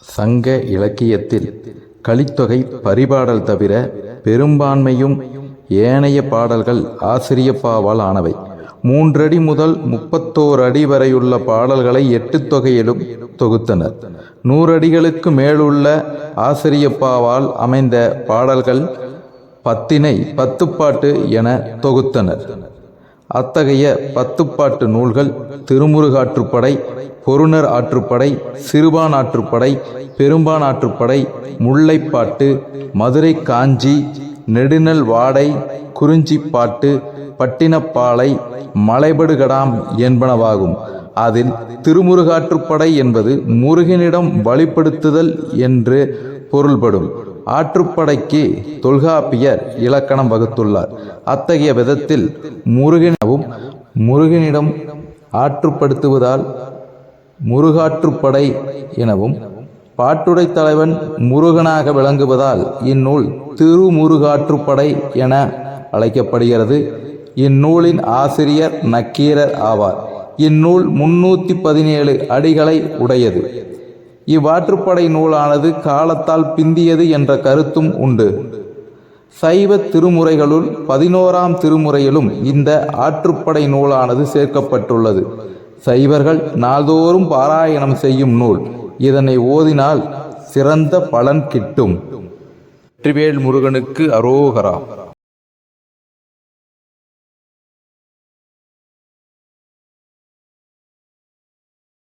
சங்க இலக்கியத்தில் கலித்தொகை பரிபாடல் தவிர பெரும்பான்மையும் ஏனைய பாடல்கள் ஆசிரியப்பாவால் ஆனவை. மூன்றடி முதல் முப்பத்தோரு அடி வரையுள்ள பாடல்களை எட்டு தொகையிலும் தொகுத்தனர். நூறடிகளுக்கு மேலுள்ள ஆசிரியப்பாவால் அமைந்த பாடல்கள் பத்தினை பத்துப்பாட்டு என தொகுத்தனர். அத்தகைய பத்துப்பாட்டு நூல்கள் திருமுருகாற்றுப்படை பொருணர் ஆற்றுப்படை சிறுபான் ஆற்றுப்படை பெரும்பான் ஆற்றுப்படை முல்லைப்பாட்டு மதுரை காஞ்சி நெடுநல் வாடை குறிஞ்சிப்பாட்டு பட்டினப்பாலை மலைபடுகடாம் என்பனவாகும். அதில் திருமுருகாற்றுப்படை என்பது முருகனிடம் வழிபடுத்துதல் என்று பொருள்படும். ஆற்றுப்படைக்கு தொல்காப்பியர் இலக்கணம் வகுத்துள்ளார். அத்தகைய விதத்தில் முருகனவும் முருகனிடம் ஆற்றுப்படுத்துவதால் முருகாற்றுப்படை எனவும் பாட்டுடை தலைவன் முருகனாக விளங்குவதால் இந்நூல் திருமுருகாற்றுப்படை என அழைக்கப்படுகிறது. இந்நூலின் ஆசிரியர் நக்கீரர் ஆவார். இந்நூல் முன்னூற்றி பதினேழு அடிகளை உடையது. இவ்வாற்றுப்படை நூலானது காலத்தால் பிந்தியது என்ற கருத்தும் உண்டு. சைவ திருமுறைகளுள் பதினோராம் திருமுறையிலும் இந்த ஆற்றுப்படை நூலானது சேர்க்கப்பட்டுள்ளது. சைவர்கள் நாள்தோறும் பாராயணம் செய்யும் நூல். இதனை ஓதினால் சிறந்த பலன் கிட்டும். வெற்றிவேல் முருகனுக்கு அரோகரா.